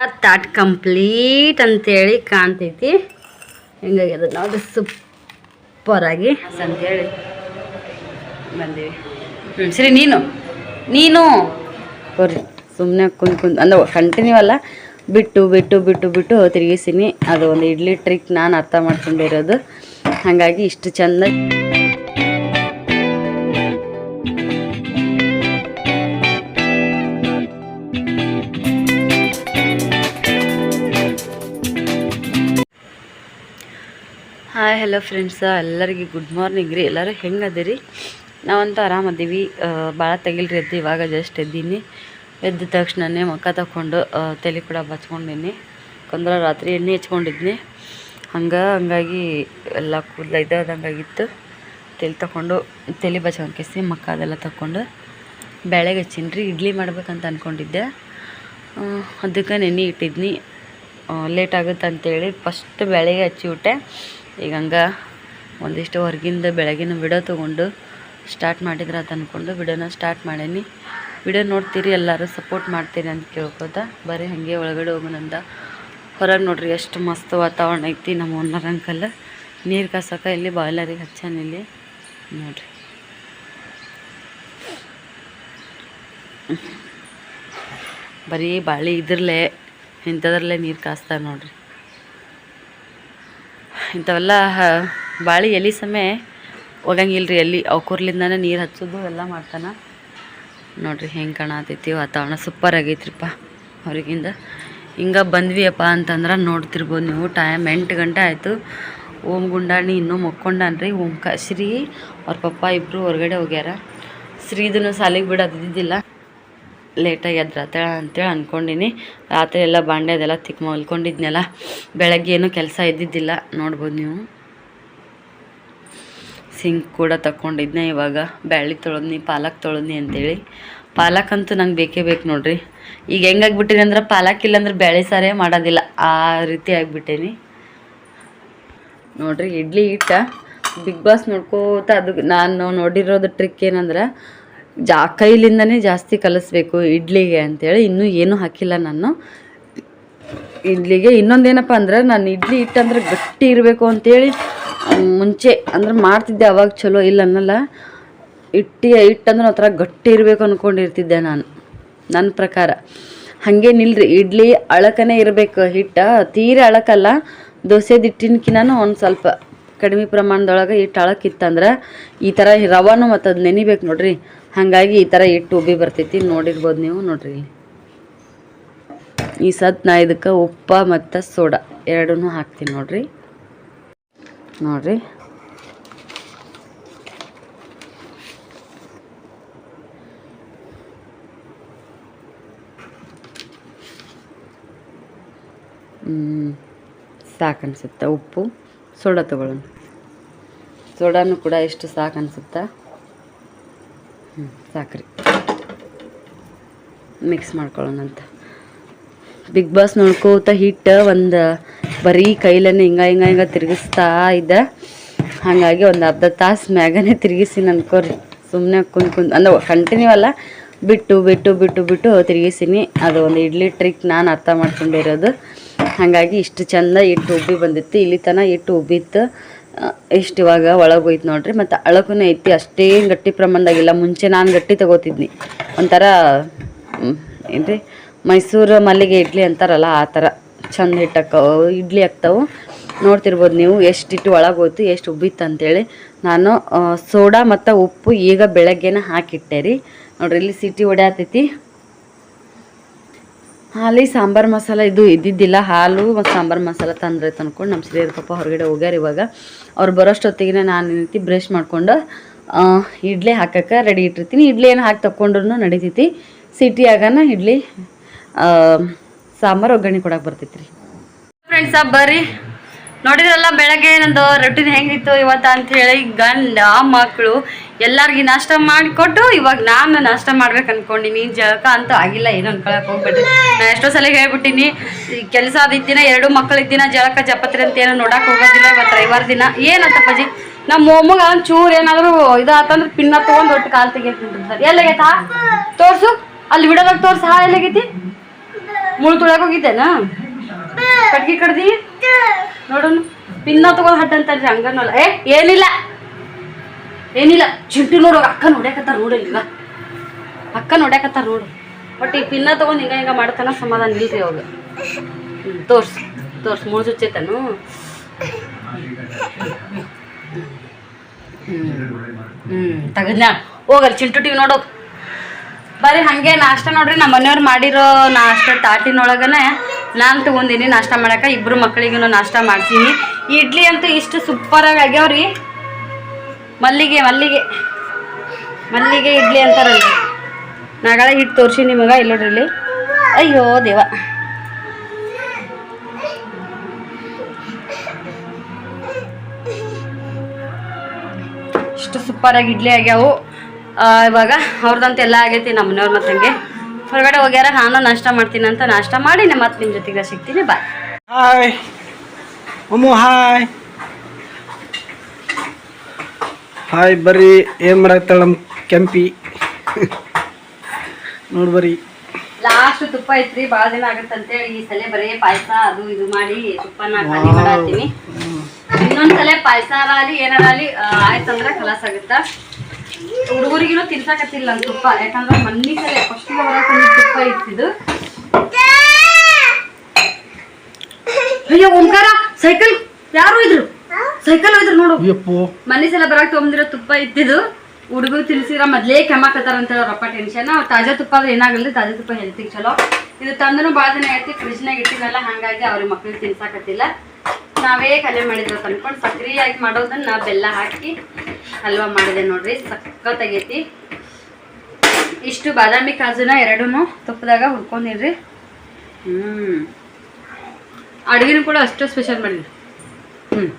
ತಾಟ್ complete ಅಂತೇಳಿ ಕಾಣ್ತೈತಿ. ಹಿಂಗಾಗ್ಯದ super ಸೂಪರಾಗಿ ಅಂತೇಳಿ ಬಂದೀವಿ ಹ್ಞೂ ಸರಿ, ನೀನು. ನೀನು. ಬರ್ರಿ ಸುಮ್ಮನೆ ಕುಂತ್ ಕುಂದ್ ಅಂದ್ರೆ ಕಂಟಿನ್ಯೂ ಅಲ್ಲ. ಬಿಟ್ಟು ಬಿಟ್ಟು ಬಿಟ್ಟು ಬಿಟ್ಟು ತಿರುಗಿಸಿನಿ ಅದು ಒಂದು ಇಡ್ಲಿ ಟ್ರಿಕ್ ನಾನು ಅರ್ಥ ಮಾಡ್ಕೊಂಡಿರೋದು. ಹಾಗಾಗಿ ಇಷ್ಟು ಚಂದ ಹಾಯ್ ಹಲೋ ಫ್ರೆಂಡ್ಸ ಎಲ್ಲರಿಗೆ ಗುಡ್ ಮಾರ್ನಿಂಗ್ ರೀ. ಎಲ್ಲರೂ ಹೆಂಗೆ ಅದೀರಿ? ನಾವಂತೂ ಆರಾಮದೀವಿ ಭಾಳ ತೆಗಿಲ್ರಿ ಎದ್ದು, ಇವಾಗ ಜಸ್ಟ್ ಎದ್ದೀನಿ. ಎದ್ದ ತಕ್ಷಣನೇ ಮುಖ ತಗೊಂಡು ತಲೆ ಕೂಡ ಬಚ್ಕೊಂಡಿನಿ. ಕೊಂದ್ರ ರಾತ್ರಿ ಎಣ್ಣೆ ಹಚ್ಕೊಂಡಿದ್ನಿ. ಹಂಗೆ, ಹಂಗಾಗಿ ಎಲ್ಲ ಕೂದಲ ಇದ್ದಾದಂಗಾಗಿತ್ತು ತಲೆ ತಗೊಂಡು, ತಲೆ ಬಚ್ಕೊಂಡ್ಕೇಸಿ ಮಕ್ಕ ಅದೆಲ್ಲ ತಗೊಂಡು ಬೆಳಗ್ಗೆ ಹಚ್ಚೀನಿ ರೀ ಇಡ್ಲಿ ಮಾಡ್ಬೇಕಂತ ಅಂದ್ಕೊಂಡಿದ್ದೆ ಅದಕ್ಕೆ ನೆನೆ ಇಟ್ಟಿದ್ನಿ. ಲೇಟ್ ಆಗುತ್ತೆ ಅಂತೇಳಿ ಫಸ್ಟ್ ಬೆಳಗ್ಗೆ ಹಚ್ಚಿ ಬಿಟ್ಟೆ ಈಗ ಹಂಗೆ ಒಂದಿಷ್ಟು ಹೊರಗಿಂದ ಬೆಳಗಿನ ವಿಡಿಯೋ ತೊಗೊಂಡು ಸ್ಟಾರ್ಟ್ ಮಾಡಿದ್ರೆ ಅದು ಅಂದ್ಕೊಂಡು ವಿಡಿಯೋನ ಸ್ಟಾರ್ಟ್ ಮಾಡೀನಿ. ವಿಡಿಯೋ ನೋಡ್ತೀರಿ, ಎಲ್ಲರೂ ಸಪೋರ್ಟ್ ಮಾಡ್ತೀರಿ ಅಂತ ಕೇಳ್ಕೊತ ಬರೀ ಹಾಗೆ ಒಳಗಡೆ ಹೋಗೋಣಂದ ಹೊರಗೆ ನೋಡ್ರಿ ಎಷ್ಟು ಮಸ್ತ್ ವಾತಾವರಣ ಐತಿ ನಮ್ಮ ಓನರ್ ಅಂಕಲ್. ನೀರು ಕಾಸಕ್ಕೆ ಇಲ್ಲಿ ಬಾಯ್ಲರಿಗೆ ಇಲ್ಲಿ. ನೋಡ್ರಿ. ಬರೀ ಬಾಳೆ ಇದ್ರಲ್ಲೇ, ಇಂಥದ್ರಲ್ಲೇ ನೀರು ಕಾಸ್ತಾರೆ ನೋಡ್ರಿ. ಇಂಥವೆಲ್ಲ ಬಾಳೆ ಎಲಿ ಹೋಗಂಗಿಲ್ಲ ರೀ ಎಲ್ಲಿ ಅವ್ಕೂರ್ಲಿಂದನೇ ನೀರು ಹಚ್ಚೋದು ಎಲ್ಲ ಮಾಡ್ತಾನ. ನೋಡ್ರಿ ಹೆಂಗೆ ಕಾಣತೈತಿ ವಾತಾವರಣ. ಸೂಪರ್ ಆಗೈತ್ರಿಪ್ಪ ಅವ್ರಿಗಿಂದ. ಹಿಂಗೆ ಬಂದ್ವಿಯಪ್ಪ ಅಂತಂದ್ರೆ ನೋಡ್ತಿರ್ಬೋದು ನೀವು. ಟೈಮ್ ಎಂಟು ಗಂಟೆ ಆಯಿತು. ಓಂ ಗುಂಡಾಣಿ ಇನ್ನೂ ಮಕ್ಕೊಂಡಾನ್ರಿ. ಓಂಕ ಶ್ರೀ ಅವ್ರ ಪಪ್ಪ ಇಬ್ಬರು ಹೊರಗಡೆ ಹೋಗ್ಯಾರ. ಶ್ರೀದನ್ನು ಸಾಲಿಗೆ ಬಿಡೋದಿದ್ದಿಲ್ಲ. ಲೇಟಾಗಿ ಎದ್ರಾತೇಳ ಅಂತೇಳಿ ಅಂದ್ಕೊಂಡಿನಿ ರಾತ್ರಿ ಎಲ್ಲ ಬಾಂಡೆ ಅದೆಲ್ಲ ತಿಕ್ಕ ಮಲ್ಕೊಂಡಿದ್ನೆಲ್ಲ ಬೆಳಗ್ಗೆ ಏನೂ ಕೆಲಸ ಇದ್ದಿದ್ದಿಲ್ಲ, ನೋಡ್ಬೋದು ನೀವು. ಸಿಂಕ್ ಕೂಡ ತಗೊಂಡಿದ್ನೆ ಇವಾಗ. ಬ್ಯಾಳಿ ತೊಳೆದ್ನಿ, ಪಾಲಕ್ ತೊಳೆದ್ನಿ ಅಂತೇಳಿ. ಪಾಲಕ್ ಅಂತೂ ನಂಗೆ ಬೇಕೇ ಬೇಕು ನೋಡ್ರಿ. ಈಗ ಹೆಂಗಾಗ್ಬಿಟ್ಟಿನಿ ಅಂದ್ರೆ ಪಾಲಕ್ ಇಲ್ಲಾಂದ್ರೆ ಬೇಳೆ ಸಾರೇ ಮಾಡೋದಿಲ್ಲ. ಆ ರೀತಿ ಆಗಿಬಿಟ್ಟೇನಿ. ನೋಡ್ರಿ, ಇಡ್ಲಿ ಹಿಟ್ಟ. ಬಿಗ್ ಬಾಸ್ ನೋಡ್ಕೋತ ಅದು ನಾನು ನೋಡಿರೋದು ಟ್ರಿಕ್ ಏನಂದ್ರೆ ಜಾ ಕೈಲಿಂದನೇ ಜಾಸ್ತಿ ಕಲಿಸ್ಬೇಕು ಇಡ್ಲಿಗೆ ಅಂತೇಳಿ ಇನ್ನೂ ಏನೂ ಹಾಕಿಲ್ಲ ನಾನು. ಇಡ್ಲಿಗೆ ಇನ್ನೊಂದೇನಪ್ಪ ಅಂದ್ರೆ ನಾನು ಇಡ್ಲಿ ಹಿಟ್ಟಂದ್ರೆ ಗಟ್ಟಿ ಇರಬೇಕು ಅಂತೇಳಿ ಮುಂಚೆ ಅಂದ್ರೆ ಮಾಡ್ತಿದ್ದೆ, ಅವಾಗ ಚಲೋ ಇಲ್ಲ ಅನ್ನಲ್ಲ. ಹಿಟ್ಟಿ ಹಿಟ್ಟಂದ್ರೆ ಒಂಥರ ಗಟ್ಟಿ ಇರಬೇಕು ಅಂದ್ಕೊಂಡಿರ್ತಿದ್ದೆ ನಾನು, ನನ್ನ ಪ್ರಕಾರ. ಹಾಗೆ ನಿಲ್ರಿ, ಇಡ್ಲಿ ಅಳಕನೇ ಇರಬೇಕು ಹಿಟ್ಟು. ತೀರ ಅಳಕಲ್ಲ, ದೋಸೆದು ಹಿಟ್ಟಿನಕಿನೂ ಒಂದು ಸ್ವಲ್ಪ ಕಡಿಮೆ ಪ್ರಮಾಣದೊಳಗೆ ಹಿಟ್ಟು ಅಳಕಿತ್ತಂದ್ರೆ ಈ ಥರ ರವಾನು ಮತ್ತು ಅದು ನೆನಿಬೇಕು ನೋಡ್ರಿ. ಹಾಗಾಗಿ ಈ ಥರ ಇಟ್ಟು ಉಬ್ಬಿ ಬರ್ತೈತಿ. ನೋಡಿರ್ಬೋದು ನೀವು, ನೋಡ್ರಿ. ಈ ಸತ್ ನಾ ಇದಕ್ಕೆ ಉಪ್ಪ ಮತ್ತು ಸೋಡಾ ಎರಡೂ ಹಾಕ್ತೀನಿ ನೋಡ್ರಿ. ನೋಡ್ರಿ. ಸಾಕು ಅನಿಸುತ್ತೆ ಉಪ್ಪು? ಸೋಡಾ ತಗೊಳ್ಳೋಣ ಸೋಡಾನು ಕೂಡ ಎಷ್ಟು ಸಾಕು ಅನ್ಸುತ್ತಾ? ಸಾಕ್ರಿ. ಮಿಕ್ಸ್ ಮಾಡ್ಕೊಳ್ಳೋಣಂತ. ಬಿಗ್ ಬಾಸ್ ನೋಡ್ಕೋತ ಹಿಟ್ಟು ಒಂದು ಬರೀ ಕೈಲೇ ಹಿಂಗ ಹಿಂಗ ಹಿಂಗ ತಿರುಗಿಸ್ತಾ ಇದ್ದ. ಹಾಗಾಗಿ ಒಂದು ಅರ್ಧ ತಾಸು ಮ್ಯಾಗನೇ ತಿರುಗಿಸಿ ಅನ್ಕೋರಿ ಸುಮ್ಮನೆ ಕುಂದು ಕುಂದು ಅಂದ್ರೆ ಕಂಟಿನ್ಯೂ ಅಲ್ಲ. ಬಿಟ್ಟು ಬಿಟ್ಟು ಬಿಟ್ಟು ಬಿಟ್ಟು ತಿರುಗಿಸಿನಿ. ಅದು ಒಂದು ಇಡ್ಲಿ ಟ್ರಿಕ್ ನಾನು ಅರ್ಥ ಮಾಡ್ಕೊಂಡಿರೋದು. ಹಾಗಾಗಿ ಇಷ್ಟು ಚಂದ ಇಟ್ಟು ಉಬ್ಬಿ ಬಂದಿತ್ತು. ಇಲ್ಲಿ ತನಕ ಇಟ್ಟು ಉಬ್ಬಿತ್ತು. ಇಷ್ಟು ಇವಾಗ ಒಳಗೆ ಹೋಯ್ತು ನೋಡ್ರಿ, ಮತ್ತು ಅಳಕೂ ಐತಿ ಅಷ್ಟೇನು ಗಟ್ಟಿ ಪ್ರಮಾಣದಾಗಿಲ್ಲ ಮುಂಚೆ ನಾನು ಗಟ್ಟಿ ತಗೋತಿದ್ನಿ. ಒಂಥರ ಏನು ಏನ್ರಿ, ಮೈಸೂರು ಮಲ್ಲಿಗೆ ಇಡ್ಲಿ ಅಂತಾರಲ್ಲ, ಆ ಥರ. ಚಂದ ಹಿಟ್ಟಕ್ಕವು, ಇಡ್ಲಿ ಆಗ್ತಾವೆ. ನೋಡ್ತಿರ್ಬೋದು ನೀವು, ಎಷ್ಟು ಇಟ್ಟು ಒಳಗೋಯ್ತು ಎಷ್ಟು ಉಬ್ಬಿತ್ತು ಅಂತೇಳಿ. ನಾನು ಸೋಡಾ ಮತ್ತು ಉಪ್ಪು ಈಗ ಬೆಳಗ್ಗೆನ ಹಾಕಿಟ್ಟೆ ರೀ. ನೋಡ್ರಿ, ಇಲ್ಲಿ ಸಿಟಿ ಹೊಡ್ಯಾತೈತಿ. ಹಾಲಿ ಸಾಂಬಾರ್ ಮಸಾಲ ಇದು ಇದ್ದಿದ್ದಿಲ್ಲ. ಹಾಲು ಮತ್ತು ಸಾಂಬಾರು ಮಸಾಲ ತಂದ್ರೆ ತಂದ್ಕೊಂಡು ನಮ್ಮ ಶ್ರೀಯರ್ ಪಪ್ಪ ಹೊರಗಡೆ ಹೋಗ್ಯಾರ ಇವಾಗ. ಅವ್ರು ಬರೋಷ್ಟೊತ್ತಿಗೆ ನಾನು ಏನೈತಿ ಬ್ರಷ್ ಮಾಡ್ಕೊಂಡು ಇಡ್ಲಿ ಹಾಕಕ್ಕೆ ರೆಡಿ ಇಟ್ಟಿರ್ತೀನಿ. ಇಡ್ಲಿ ಏನು ಹಾಕಿ ತಗೊಂಡ್ರು ನಡಿತೈತಿ. ಸಿಟಿ ಆಗಾನ ಇಡ್ಲಿ ಸಾಂಬಾರು ಒಗ್ಗರಣೆ ಕೊಡಕ್ಕೆ ಬರ್ತೈತಿ ರೀ ಫ್ರೆಂಡ್ಸ ಬರ್ರಿ. ನೋಡಿದ್ರಲ್ಲ ಬೆಳಗ್ಗೆ ನಂದು ರೊಟ್ಟಿನ ಹೆಂಗಿತ್ತು ಇವತ್ತು ಅಂತ ಹೇಳಿ ಗಂಡ ಮಕ್ಕಳು ಎಲ್ಲಾರ್ಗಿ ನಾಷ್ಟ ಮಾಡಿಕೊಟ್ಟು ಇವಾಗ ನಾನು ನಾಷ್ಟ ಮಾಡ್ಬೇಕು ಅನ್ಕೊಂಡಿನಿ. ಜಳಕ ಅಂತ ಆಗಿಲ್ಲ, ಏನು ಅನ್ಕೊಳಕ್ ಹೋಗ್ಬೇಡ್ರಿ. ನಾ ಎಷ್ಟೋ ಸಲ ಹೇಳ್ಬಿಟ್ಟಿನಿ ಕೆಲಸ ದಿನ ಎರಡು ಮಕ್ಕಳ ಇದ್ದಿನ ಜಳಕ ಜಪತ್ರಿ ಅಂತ ಏನೋ ನೋಡಕ್ ಹೋಗೋದಿಲ್ಲ ಇವತ್ತು ರವಿವಾರ ದಿನ. ಏನಂತಪ್ಪಾಜಿ ನಮ್ಮ ಮೊಮ್ಮಗ ಒಂದ್ ಚೂರ್ ಏನಾದ್ರು ಇದಾತಂದ್ರೆ ಪಿನ್ನ ತಗೊಂಡ್ ಒಟ್ಟು ಕಾಲ್ ತೆಗಿಯಕ್ ನಿಂತಿರ್ತಾರೆ. ಎಲ್ಲಾಗೈತಾ? ತೋರ್ಸು. ಅಲ್ಲಿ ಬಿಡೋದಾಗ ತೋರ್ಸು. ಹಾ, ಎಲ್ಲಾಗೈತಿ? ಮುಳು ತುಳಕ್ ಹೋಗಿದ್ದೇನ? ಕಟ್ಗಿ ಕಡ್ದಿ ನೋಡೋಣ. ಪಿನ್ನ ತಗೋ ಹಟ್ ಅಂತಲ್ರಿ, ಹಂಗನಲ್ಲ. ಏ, ಏನಿಲ್ಲ. ಏನಿಲ್ಲ. ಚಿಂಟು ನೋಡು ಅಕ್ಕ ನೋಡ್ಯಾಕತ್ತಾರ ನೋಡಿಲ್ಲ ಅಕ್ಕ ನೋಡ್ಯಾಕತ್ತಾರ ನೋಡು. ಬಟ್ ಈ ಪಿನ್ನ ತಗೊಂಡ್ ಹಿಂಗ ಹಿಂಗ ಮಾಡ್ತಾನ, ಸಮಾಧಾನ ಇಲ್ರಿ ಅವಾಗ ತೋರ್ಸ್ ತೋರ್ಸ್, ಮುಳು ಚುಚ್ಚೈತನು. ಹ್ಮ್ ತಗದ್ನ ಹೋಗಲ್, ಚಿಂಟು ಟಿವಿ ನೋಡೋದು ಬರೀ ಹಂಗೆ ನಾಷ್ಟ ನೋಡ್ರಿ, ನಮ್ಮ ಮನೆಯವ್ರು ಮಾಡಿರೋ ನಾಷ್ಟ ತಾಟಿನೊಳಗನೆ ನಾನು ತಗೊಂಡಿನಿ ನಾಷ್ಟ ಮಾಡಕ್ಕೆ ಇಬ್ರು ಮಕ್ಕಳಿಗೂ ನಾಷ್ಟ ಮಾಡ್ತೀನಿ. ಇಡ್ಲಿ ಅಂತೂ ಇಷ್ಟು ಸೂಪರಾಗಿ ಆಗ್ಯಾವ್ರಿ. ಮಲ್ಲಿಗೆ ಮಲ್ಲಿಗೆ ಮಲ್ಲಿಗೆ ಇಡ್ಲಿ ಅಂತಾರಲ್ಲ ನಾಗಳ ಹಿಟ್ಟು ತೋರಿಸಿ ನಿಮಗೆ, ಇಲ್ಲ ನೋಡ್ರಿ ಇಲ್ಲಿ. ಅಯ್ಯೋ ದೇವ. ಇಷ್ಟು ಸೂಪರಾಗಿ ಇಡ್ಲಿ ಆಗ್ಯಾವು. ಇವಾಗ ಅವ್ರದ್ದಂತ ಎಲ್ಲ ಆಗೈತಿ ನಮ್ಮ ಮನೆಯವ್ರ ಮತ್ತೆ ಹಂಗೆ. ಹೊರಗಡೆ ಹೋಗ್ಯಾರ ನಾನು ನಾಷ್ಟ ಮಾಡ್ತೀನಿ ಅಂತ ನಾಷ್ಟ ಮಾಡಿ ನಿಮ್ಮ ಮತ್ತೆ ನಿಮ್ಮ ಜೊತೆಗೆ ಸಿಗ್ತೀನಿ bye hi Ammu hi hi ಬರ್ರಿ. ಏನ್ ಮಾಡಾಕ್ತಾಳ ನಮ್ಮ ಕೆಂಪಿ? ನೋಡಿ ಬರ್ರಿ. ಲಾಸ್ಟ್ ತುಪ್ಪ ಐತ್ರಿ ಭಾಳ ದಿನ ಆಗತ್ತಂತೇಳಿ ಈ ಸಲ ಬರೀ ಪಾಯಸ ಅದು ಇದು ಮಾಡಿ ತುಪ್ಪನ ಖಾಲಿ ಮಾಡತ್ತೀನಿ. ಇನ್ನೊಂದ್ಸಲ ಪಾಯಸ ಆಗಲಿ ಏನಾರಲಿ ಆಯ್ತಂದ್ರೆ ಕಲಾಸ್ ಆಗುತ್ತ? ಹುಡುಗರಿಗೂ ತಿನ್ಸಾಕತ್ತಿಲ್ಲ ನನ್ ತುಪ್ಪ. ಯಾಕಂದ್ರೆ ಮನ್ನಿ ಸಲ ಫಸ್ಟಿಗೆ ಬರಕ್ಕೆ ತುಪ್ಪ ಇತ್ತಿದ್ದು ಅಯ್ಯೋ ಓಂಕಾರ ಸೈಕಲ್ ಯಾರು ಇದ್ರು? ಸೈಕಲ್ ಇದ್ರು ನೋಡು. ಮನೆ ಸಲ ಬರಾಕ್ ತೊಗೊಂಡಿರೋ ತುಪ್ಪ ಇದ್ದಿದ್ದು ಹುಡುಗರು ತಿನ್ಸಿರ ಮೊದ್ಲೇ ಕೆಮ್ಮಕತ್ತಾರ ಅಂತ ರಪ್ಪ ಟೆನ್ಷನ್ ತಾಜಾ ತುಪ್ಪ ಆದ್ರೆ ಏನಾಗಲ್ಲ ತಾಜಾ ತುಪ್ಪ ಹೆಲ್ತಿಗೆ ಚಲೋ. ಇದು ತಂದನು ಭಾಳ ದಿನ ಐತಿ ಫ್ರಿಜ್ನಾಗ ಇಟ್ಟಿದಲ್ಲ ಹಾಗಾಗಿ ಅವ್ರಿಗೆ ಮಕ್ಳಿಗೆ ತಿನ್ಸಾಕತ್ತಿಲ್ಲ. ನಾವೇ ಕಲೆ ಮಾಡಿದ್ರು ತಂದ್ಕೊಂಡು ಸಕ್ರಿಯಾಗಿ ಮಾಡೋದನ್ನ ಬೆಲ್ಲ ಹಾಕಿ ಹಲ್ವಾ ಮಾಡಿದೆ ನೋಡ್ರಿ ಸಕ್ಕತ್ತಾಗೈತಿ ಇಷ್ಟು ಬಾದಾಮಿ ಕಾಜುನ ಎರಡೂ ತುಪ್ಪದಾಗ ಹುರ್ಕೊಂಡಿರ್ರಿ. ಹ್ಮ್. ಅಡುಗೆನೂ ಕೂಡ ಅಷ್ಟು ಸ್ಪೆಷಲ್ ಹ್ಮ್.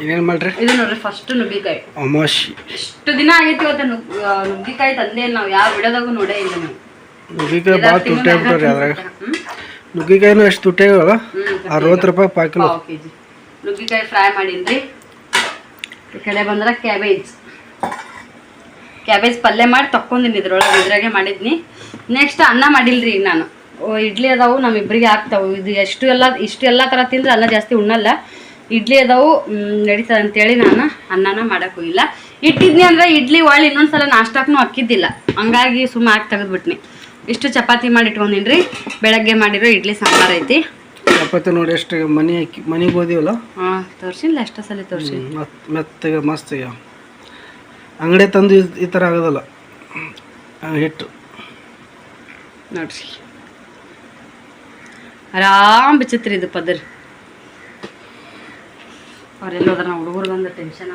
ಏನೇನು ಮಾಡ್ರಿ? ಇದು ನೋಡ್ರಿ ಫಸ್ಟ್ ನುಗ್ಗಿಕಾಯಿ. ಅಮಾಶಿ ಎಷ್ಟು ದಿನ ಆಗೈತಿ ಇವತ್ತು ನುಗ್ ನುಗ್ಗಿಕಾಯಿ ತಂದೆ ನಾವು ಯಾವ ಬಿಡೋದಾಗು ನೋಡೇ ಇಲ್ಲ ನಾವು. ನುಗ್ಗಿಕಾಯಿ ಭಾಳ ತುಟ್ಟಿ ಆಗ್ಬಿಟ್ರಿ ಅದ್ರಾಗ? ನುಗ್ಗಿಕಾಯಿನೂ ಎಷ್ಟು ತುಟ್ಟಿ. ಅರವತ್ತು ರೂಪಾಯಿ ಪಾವ್ ಕಿಲೋ ನುಗ್ಗಿಕಾಯಿ ಫ್ರೈ ಮಾಡೀನ್ರಿ. ಈ ಕಡೆ ಬಂದ್ರೆ ಕ್ಯಾಬೇಜ್. ಕ್ಯಾಬೇಜ್ ಪಲ್ಯ ಮಾಡಿ ತಕ್ಕೊಂಡಿನಿ ಇದ್ರೊಳಗೆ, ಇದ್ರಾಗೆ ಮಾಡಿದ್ನಿ. ನೆಕ್ಸ್ಟ್ ಅನ್ನ ಮಾಡಿಲ್ರಿ ಈಗ ನಾನು. ಇಡ್ಲಿ ಅದಾವು ನಮ್ಮಿಬ್ಬರಿಗೆ ಹಾಕ್ತಾವು ಇದು ಎಷ್ಟು ಎಲ್ಲ, ಇಷ್ಟು ಎಲ್ಲ ಥರ ತಿಂದ್ರೆ ಅನ್ನ ಜಾಸ್ತಿ ಉಣ್ಣಲ್ಲ. ಇಡ್ಲಿ ಅದಾವು ನಡೀತದೆ ಅಂತೇಳಿ ನಾನು ಅನ್ನನ ಮಾಡಕ್ ಇಲ್ಲ. ಇಟ್ಟಿದ್ನಿ ಅಂದ್ರೆ ಇಡ್ಲಿ, ಒಳ್ಳೆ, ಇನ್ನೊಂದ್ಸಲ ನಾಷ್ಟಾಕ್ನು ಹಾಕಿದ್ದಿಲ್ಲ ಹಂಗಾಗಿ ಸುಮ್ಮ ಹಾಕಿ ತೆಗೆದ್ಬಿಟ್ನಿ. ಇಷ್ಟು ಚಪಾತಿ ಮಾಡಿ ಬೆಳಗ್ಗೆ ಮಾಡಿರೋ ಇಡ್ಲಿ ಸಾಂಬಾರ್ ಐತಿ. ಚಪಾತಿ ನೋಡಿ ಎಷ್ಟು ಮನೆ ಮನೆಗೆ ಹೋದಿವಲ್ಲ? ಹಾಂ ತೋರ್ಸಿಲ್ಲ ಎಷ್ಟೋ ಸಲ ತೋರಿಸಿ. ಮತ್ತೆ ಮೆತ್ತಗೆ ಮಸ್ತ್ ಆಗ್ಯಾವ ಅಂಗಡಿ ತಂದು ಈ- ತರ ಥರ ಆಗೋದಲ್ಲ? ಆ, ಹಿಟ್ಟು. ನೋಡ್ರಿ ಆರಾಮ್ ಬಿಚ್ಚತ್ರಿ ಇದು ಪದರ್ ಅವರೆಲ್ಲ ಹೋದ್ರ ನಾವು ಹುಡುಗರು ಬಂದ ಟೆನ್ಷನ್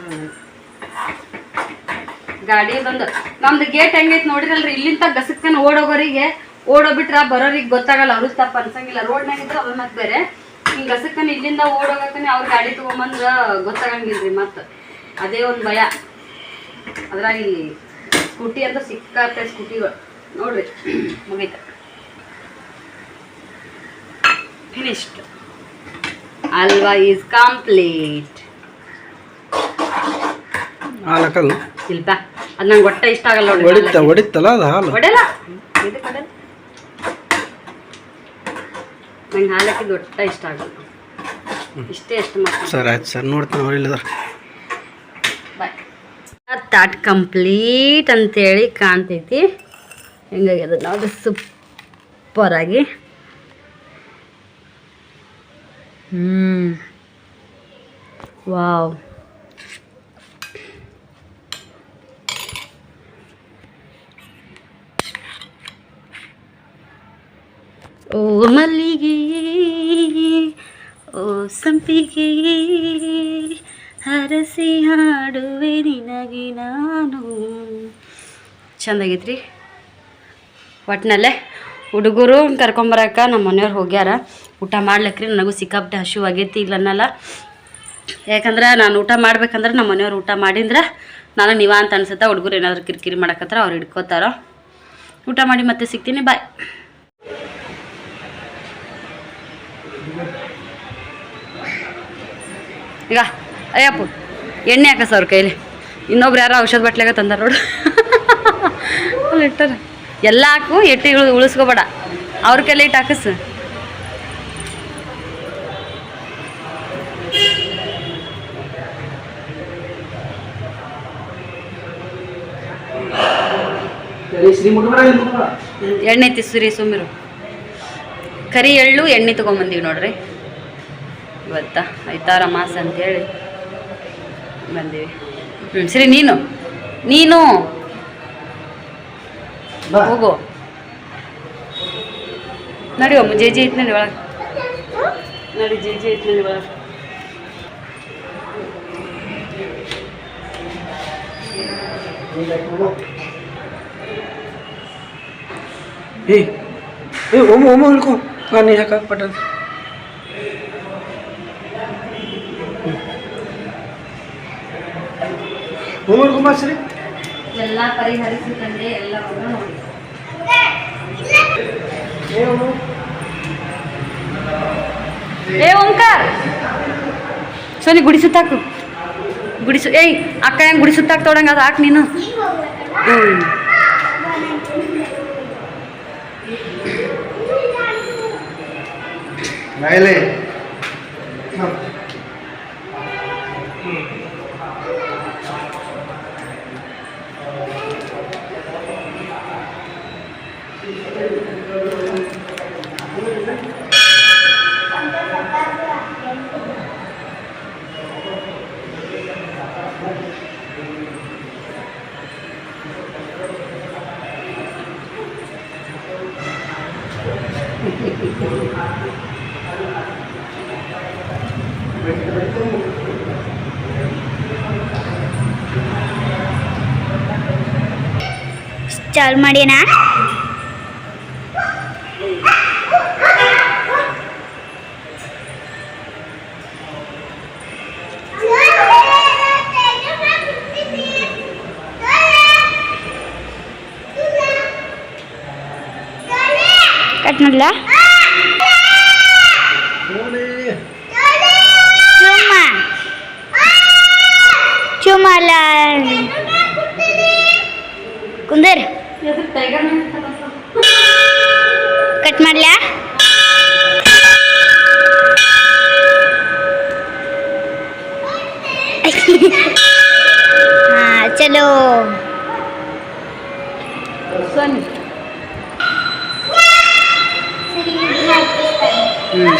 ಗಾಡಿ ಬಂದು ನಮ್ದು ಗೇಟ್ ಹೆಂಗೈತೆ ನೋಡಿರಲ್ರಿ ಇಲ್ಲಿಂದ ಗಸಕ್ಕನ ಓಡೋಗೋರಿಗೆ ಓಡೋಬಿಟ್ರ ಬರೋರಿಗೆ ಗೊತ್ತಾಗಲ್ಲ ಅವ್ರಿಗೆ ತಪ್ಪ ಅನ್ಸಂಗಿಲ್ಲ. ರೋಡ್ನಾಗ ಇದ್ರೆ ಅವ್ರ ಮತ್ತೆ ಬೇರೆ. ಹಿಂಗೆ ಗಸಕ್ಕನ ಇಲ್ಲಿಂದ ಓಡೋಗಕ್ಕನೆ ಅವ್ರ ಗಾಡಿ ತಗೊಂಬಂದ್ರ ಗೊತ್ತಾಗಂಗಿಲ್ರಿ ಮತ್ತೆ ಅದೇ ಒಂದು ಭಯ. ಅದ್ರಾಗ ಇಲ್ಲಿ ಸ್ಕೂಟಿ ಅಂತ ಸಿಕ್ಕಾಪಟ್ಟೆ ಸ್ಕೂಟಿಗಳು. ನೋಡ್ರಿ ಮುಗೀತ. ಫಿನಿಶ್ಡ್ ಅಲ್ವಾ ಈಸ್ ಕಂಪ್ಲೀಟ್ ಹಾಲು ಅದ್ ಇಲ್ಪಾ ಅದು ನಂಗೆ ಒಟ್ಟ ಇಷ್ಟ ಆಗಲ್ಲ ನೋಡಿ ಹೊಡಿತ ಹೊಡಿತಲ್ಲ ಅದು ಹಾಲು? ಹೊಡೆಲ್ಲ ಇದು ಕೊಡಲ್ಲ ನಂಗೆ ಹಾಲಕ್ಕೆ ದೊಡ್ಡ ಇಷ್ಟ ಆಗಲ್ಲ ಇಷ್ಟೇ ಎಷ್ಟು ಸರ್ ಆಯ್ತು ಸರ್. ನೋಡ್ತೀನಿ ಬಾಯ್ ತಾಟ್ ಕಂಪ್ಲೀಟ್ ಅಂತೇಳಿ ಕಾಣ್ತೈತಿ. ಹೆಂಗಾಗ್ಯದ ಅದು ಸೂಪರಾಗಿ ಹ್ಞೂ ವಾವ್ ಓ ಮಲ್ಲಿಗೆ, ಓ ಸಂಪಿಗೆ, ಹರಸಿ ಹಾಡುವೆ ನಿನಗೆ ನಾನು. ಚಂದಾಗೈತ್ರಿ. ಒಟ್ನಲ್ಲೇ ಹುಡುಗರು ಕರ್ಕೊಂಬರಕ್ಕ ನಮ್ಮ ಮನೆಯವ್ರು ಹೋಗ್ಯಾರ. ಊಟ ಮಾಡ್ಲಿಕ್ರಿ, ನನಗೂ ಸಿಕ್ಕಾಪಟ್ಟೆ ಹಸಿವು ಆಗೈತಿ ಇಲ್ಲ ಅನ್ನಲ್ಲ ಯಾಕಂದ್ರೆ ನಾನು ಊಟ ಮಾಡ್ಬೇಕಂದ್ರೆ ನಮ್ಮ ಮನೆಯವ್ರು ಊಟ ಮಾಡಿದ್ರೆ ನಾನು ನೀವ ಅಂತ ಅನ್ಸುತ್ತೆ ಹುಡುಗರು ಏನಾದರೂ ಕಿರಿಕಿರಿ ಮಾಡಕತ್ತಾರ, ಅವ್ರು ಹಿಡ್ಕೋತಾರೋ. ಊಟ ಮಾಡಿ ಮತ್ತೆ ಸಿಗ್ತೀನಿ ಬಾಯ್ ಈಗ ಅಯ್ಯಪ್ಪ ಎಣ್ಣೆ ಹಾಕ ಅವ್ರ ಕೈಲಿ? ಇನ್ನೊಬ್ರು ಯಾರೋ ಔಷಧ ಬಟ್ಲಾಗ ತಂದಾರ ನೋಡು. ಅಲ್ಲಿ ಇಟ್ಟಾರ. ಎಲ್ಲ ಹಾಕು ಎಟ್ಟಿಗಳು ಉಳಿಸ್ಕೋಬೇಡ. ಅವ್ರ ಕೈಲಿ ಇಟ್ಟು ಹಾಕಸ. ಎಣ್ಣೆ ಐತಿ ಎಣ್ಣೆ ತಿಸ್ರಿ ಸುಮ್ಮಿರು. ಕರಿ ಎಳ್ಳು ಎಣ್ಣೆ ತೊಗೊಂಬಂದೀವಿ ನೋಡ್ರಿ. ಇವತ್ತ ಐತಾರ ಮಾಸ ಅಂತೇಳಿ ಬಂದೀವಿ. ಹ್ಞೂ ಸರಿ ನೀನು. ನೀನು. ಹೋಗು. ನಡಿ ಅಮ್ಮ ಜೇಜಿ ಐತ್ ನಡಿ ಒಳಗೆ. ನಡಿ ಜೇಜಿ ಐತ್ ನಡಿ ಒಳಗೆ. ಏ ಏ ಒಮ್ಮ ಒಮ್ಮ ಹಿಡ್ಕೊ ನಾನು ಯಾಕೆ ಹಾಕಿ ಪಟ್ಟ ಕುಮಾರ್ ಶ್ರೀ ಎಲ್ಲ ಪರಿಹರಿಸಿ ತಂದೆ ಎಲ್ಲವನ್ನು ನೋಡಿ. ಏ ಓಂಕಾರ. ಸೋನಿ ಗುಡಿ ಸುತ್ತಾಕು ಗುಡಿ ಸು ಏಯ್ ಅಕ್ಕ ಹೆಂಗೆ ಗುಡಿ ಸುತ್ತಾಕ್ ತೊಡಂಗ ಅದು ಹಾಕ್ ನೀನು. ಹ್ಞೂ ಮೇಲೆ. ಚಾಲು ಮಾಡ್ಯಾನಾ? ಹಾ ಚಲೋ ಸೋನಿ ಹ್ಞೂ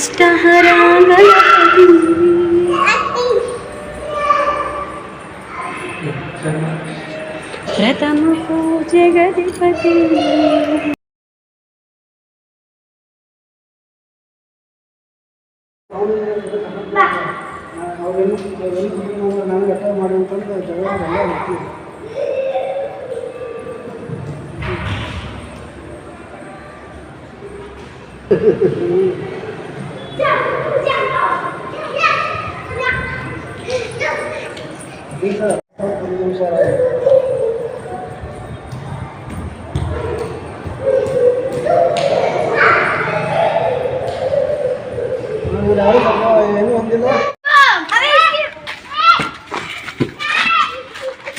ಈಗ ಉದಿನ ಕಡ್ಡಿ ಇಡು ಸಂಕಷ್ಟಹರಾಗಲ ಪ್ರಥಮ ಪೂಜೆ ಗದಿಪತಿ ನಾನು ಲೆಕ್ಕ ಮಾಡಿ ಅಂತಂದು ಜಗಳ ಎಲ್ಲ ಮಾಡ್ತೀವಿ ಈಗ ಒಂದು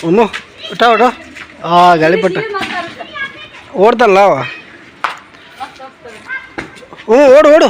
ಅಮ್ಮ ಊಟ ಊಟ ಆ ಗಾಳಿಪಟ ಓಡ್ತಲ್ಲ ಅವ ಹ್ಞೂ ಓಡು ಓಡು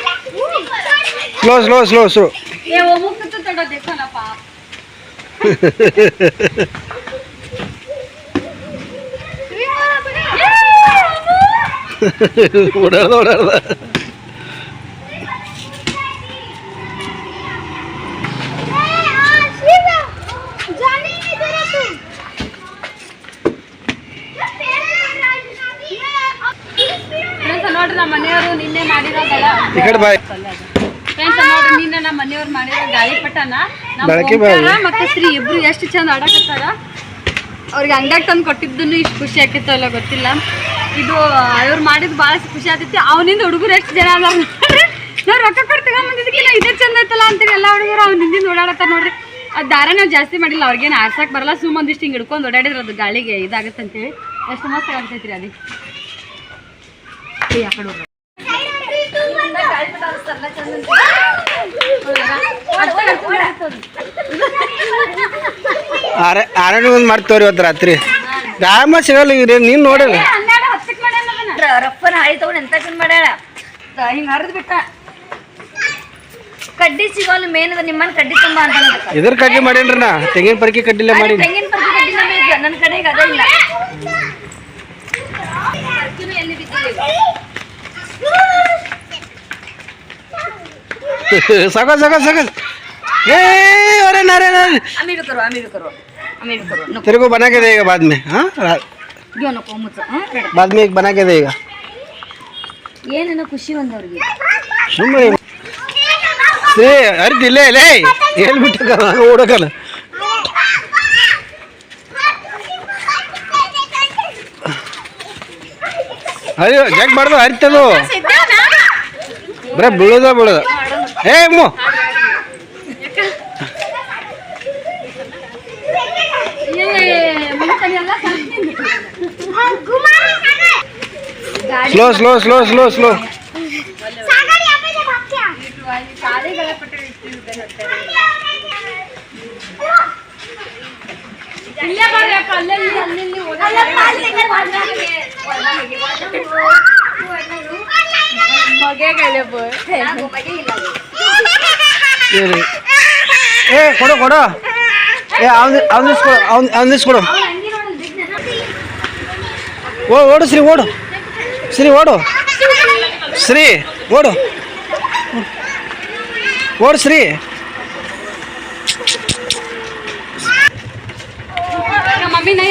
ಸ್ಲೋ ಸ್ಲೋ ಸ್ಲೋ ಸ್ಲೋ ಓಡಾಡ್ದ ಓಡಾಡ್ದ. ನೋಡ್ರಿ ನಮ್ಮ ಮನೆಯವರು ನಿನ್ನೆ ಮಾಡಿರೋದಲ್ಲ ಬಾಯ್. ನಮ್ಮ ಮನೆಯವ್ರು ಮಾಡಿರೋ ಗಾಳಿಪಟನ ನಮ್ಮ ಮತ್ತೆ ಶ್ರೀ ಇಬ್ರು ಎಷ್ಟು ಚಂದ ಆಡಕತ್ತಾರ? ಅವ್ರಿಗೆ ಅಂಗಡಿಯಾಗ ತಂದು ಕೊಟ್ಟಿದ್ದನ್ನು ಇಷ್ಟು ಖುಷಿ ಆಕಿತ್ತು ಅಲ್ಲ ಗೊತ್ತಿಲ್ಲ. ಇದು ಅವ್ರು ಮಾಡಿದ್ ಭಾಳ ಖುಷಿ ಆಗ್ತೈತಿ ಅವನಿಂದ ಹುಡುಗರು ಎಷ್ಟು ಜನ ಅದಾರ ನಾವು ರೊಕ್ಕ ಕೊಟ್ಟು ತಗೊಂಬಂದಿದ್ದಕ್ಕಿಲ್ಲ ಇದೇ ಚಂದ ಐತಲ್ಲ ಅಂತೇಳಿ ಎಲ್ಲ ಹುಡುಗರು. ಅವ್ನ ಹಿಂದಿಂದ ಓಡಾಡತ್ತಾರ ನೋಡ್ರಿ. ಅದು ದಾರ ನಾವು ಜಾಸ್ತಿ ಮಾಡಿಲ್ಲ. ಅವ್ರಿಗೇನು ಆರ್ಸಕ್ ಬರಲ್ಲ. ಸುಮ್ ಒಂದಿಷ್ಟು ಹಿಂಗೆ ಹಿಡ್ಕೊಂಡು ಓಡಾಡಿದ್ರೆ ಅದು ಗಾಳಿಗೆ ಇದಾಗುತ್ತೆ ಅಂತೇಳಿ. ಎಷ್ಟು ಮಸ್ತ್ ಆಗ್ತೈತ್ರಿ ರೀ ಏ, ಆ ಕಡೆ ಹೋಗ್ರಿ. ಆರ ಆರನೇ ಒಂದು ಮಾಡ್ತೇವ್ರಿ ಇವತ್ತು ರಾತ್ರಿ. ಡ್ಯಾಮ ಸಿಗಲ್ಲ ಇವ್ರಿ ನೀನು ನೋಡಲ್ಲ? ರಪ್ಪನ ಹಾಳಿ ತಗೊಂಡು ಎಂತ ಮಾಡ್ಯಾಳ? ಹಿಂಗ್ ಹರಿದು ಬಿಟ್ಟ. ಕಡ್ಡಿ ಸಿಗೋಲ್ಲ ಮೇನ್ ಅದ ನಿಮ್ಮನ್ನ ಕಡ್ಡಿ ತುಂಬ ಅಂತ. ಇದ್ರ ಕಡ್ಡಿ ಮಾಡೇನ್ರಿ ನಾ? ತೆಂಗಿನ ಪರಿಕೆ ಕಡ್ಡಿಲ್ಲ ಮಾಡೀನಿ. ತೆಂಗಿನ ಪರ್ಕಿ ಕಡ್ಡಿನ ಬೇಕು ನನ್ನ ಕಡೆಗೆ ಅದೇ ಇಲ್ಲ. ಸಕ ಸಕ ಸಕ ए अरे नारे नारे आम्ही भी करू आम्ही भी करू आम्ही भी करू नको तेरे को बना के देगा बाद में हाँ रा- घेऊ नको मुच हं ಬೇಡ. बाद में एक बना के देगा ಏನೇನೋ ಖುಷಿ ಒಂದವ್ರಿಗೆ ಸುಮ್ಮನೆ ಏ ಅರಿತಿಲ್ಲ ಲೇ ಹೇಳ್ಬಿಟ್ಟು ಓಡಕಲ್ಲ ಅಯ್ಯೋ ಜಗ್ ಬಾರ್ದು ಹರಿತದು ಬರೇ ಬೀಳೋದ ಬೀಳೋದ ಏ Ammu slow slow slow slow slow ಇಲ್ಲೇ ಇವ್ರಿ ಏ, ಕೊಡು ಕೊಡು. ಏ, ಅವ್ನು ಅವ್ನು ಕೊಡು ಓ, ಓಡು, ಶ್ರೀ ಓಡು. ಶ್ರೀ ಓಡು. ಶ್ರೀ, ಓಡು. ಓಡು, ಶ್ರೀ. ಮಮ್ಮಿ ನೈ